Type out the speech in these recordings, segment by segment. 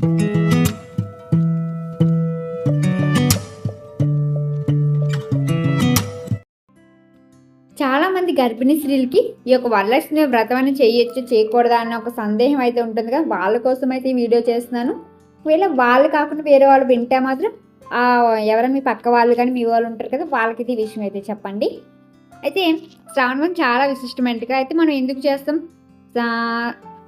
చాలామంది గర్భిణీ స్త్రీలకి ఈ యొక్క వరలక్ష్మి వ్రతం అని చేయొచ్చు చేయకూడదా అన్న ఒక సందేహం అయితే ఉంటుంది కదా వాళ్ళ కోసం అయితే ఈ వీడియో చేస్తున్నాను. ఒకవేళ వాళ్ళు కాకుండా వేరే వాళ్ళు వింటే మాత్రం ఎవరైనా మీ పక్క వాళ్ళు కానీ మీ వాళ్ళు ఉంటారు కదా వాళ్ళకి ఈ విషయం అయితే చెప్పండి. అయితే శ్రావణం చాలా విశిష్టమైనట్టుగా అయితే మనం ఎందుకు చేస్తాం?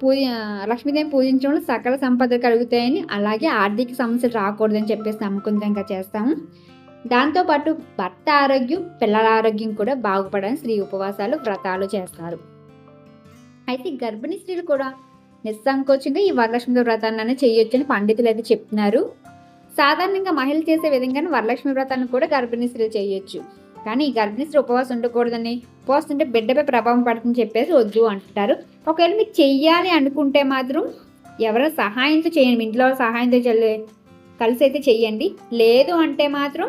పూజ లక్ష్మీదేవి పూజించడం వల్ల సకల సంపదలు కలుగుతాయని అలాగే ఆర్థిక సమస్యలు రాకూడదని చెప్పేసి నమ్మకంగా చేస్తాము. దాంతోపాటు భర్త ఆరోగ్యం పిల్లల ఆరోగ్యం కూడా బాగుపడని స్త్రీ ఉపవాసాలు వ్రతాలు చేస్తారు. అయితే గర్భిణీ స్త్రీలు కూడా నిస్సంకోచంగా ఈ వరలక్ష్మి వ్రతాన్ని చేయొచ్చని పండితులు అయితే చెప్తున్నారు. సాధారణంగా మహిళలు చేసే విధంగానే వరలక్ష్మి వ్రతాన్ని కూడా గర్భిణీ స్త్రీలు చేయొచ్చు. కానీ ఈ గర్భిణీ స్త్రీ ఉపవాసం ఉండకూడదని. ఉపవాసం ఉంటే బిడ్డపై ప్రభావం పడుతుందని చెప్పేసి వద్దు అంటారు ఒకవేళ మీరు చెయ్యాలి అనుకుంటే మాత్రం ఎవరైనా సహాయంతో చేయండి. మీ ఇంట్లో సహాయంతో చెల్లి కలిసి అయితే చెయ్యండి. లేదు అంటే మాత్రం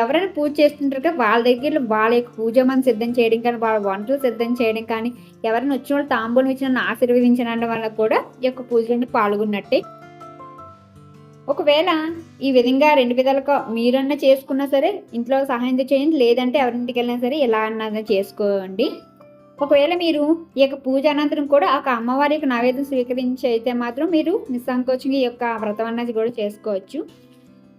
ఎవరైనా పూజ చేస్తుంటారు కదా వాళ్ళ దగ్గర వాళ్ళ యొక్క పూజ మనం సిద్ధం చేయడం కానీ వాళ్ళ వంటలు సిద్ధం చేయడం కానీ ఎవరైనా వచ్చిన వాళ్ళు తాంబూలం ఇచ్చిన ఆశీర్వదించిన ఆశీర్వదించడం వల్ల కూడా ఈ యొక్క పూజలో పాల్గొన్నట్టే. ఒకవేళ ఈ విధంగా రెండు విధాలుగా మీరన్నా చేసుకున్నా సరే ఇంట్లో సహాయం చేయండి. లేదంటే ఎవరింటికి వెళ్ళినా సరే ఎలా అన్నా చేసుకోండి. ఒకవేళ మీరు ఈ యొక్క పూజ అనంతరం కూడా ఒక అమ్మవారి యొక్క నైవేద్యం స్వీకరించి అయితే మాత్రం మీరు నిస్సంకోచంగా ఈ యొక్క వ్రతం అన్నది కూడా చేసుకోవచ్చు.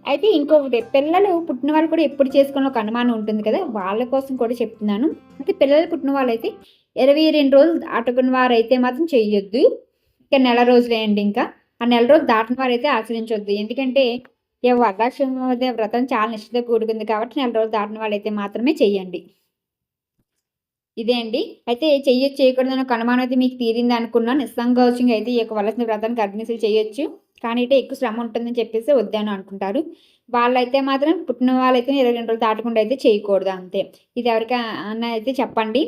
అయితే ఇంకొకటి పిల్లలు పుట్టిన వాళ్ళు కూడా ఎప్పుడు చేసుకున్న ఒక అనుమానం ఉంటుంది కదా వాళ్ళ కోసం కూడా చెప్తున్నాను. అయితే పిల్లలు పుట్టిన వాళ్ళు అయితే ఇరవై రెండు రోజులు దాటుకున్న వారు అయితే మాత్రం చేయొద్దు. ఇంకా నెల రోజులే అండి ఇంకా. ఆ నెల రోజులు దాటిన వారు అయితే ఆచరించొద్దు ఎందుకంటే ఈ వరలక్ష్మి వ్రతం చాలా నిష్ఠతో కూడుకుంది కాబట్టి నెల రోజులు దాటిన వాళ్ళైతే మాత్రమే చెయ్యండి. ఇదే అండి. అయితే చెయ్యొచ్చు చేయకూడదని ఒక అయితే మీకు తీరింది అనుకున్నాను నిస్సంకోచంగా అయితే ఈ యొక్క వలసిన వ్రతానికి గర్భిణీసులు చేయొచ్చు కానీ అయితే ఎక్కువ శ్రమ ఉంటుందని చెప్పేసి వద్దాను అనుకుంటారు. వాళ్ళైతే మాత్రం పుట్టిన వాళ్ళైతే ఇరవై రెండు రోజులు దాటకుండా అయితే చేయకూడదు అంతే. ఇది ఎవరికైనా అయితే చెప్పండి.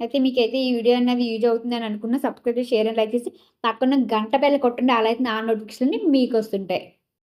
అయితే మీకైతే ఈ వీడియో అనేది యూజ్ అవుతుందని అనుకున్న సబ్స్క్రైబ్ షేర్ అండ్ లైక్ చేసి పక్కన గంట బెల్ల కొట్టండి. అలా అయితే నా నోటిఫికేషన్ మీకు వస్తుంటాయి.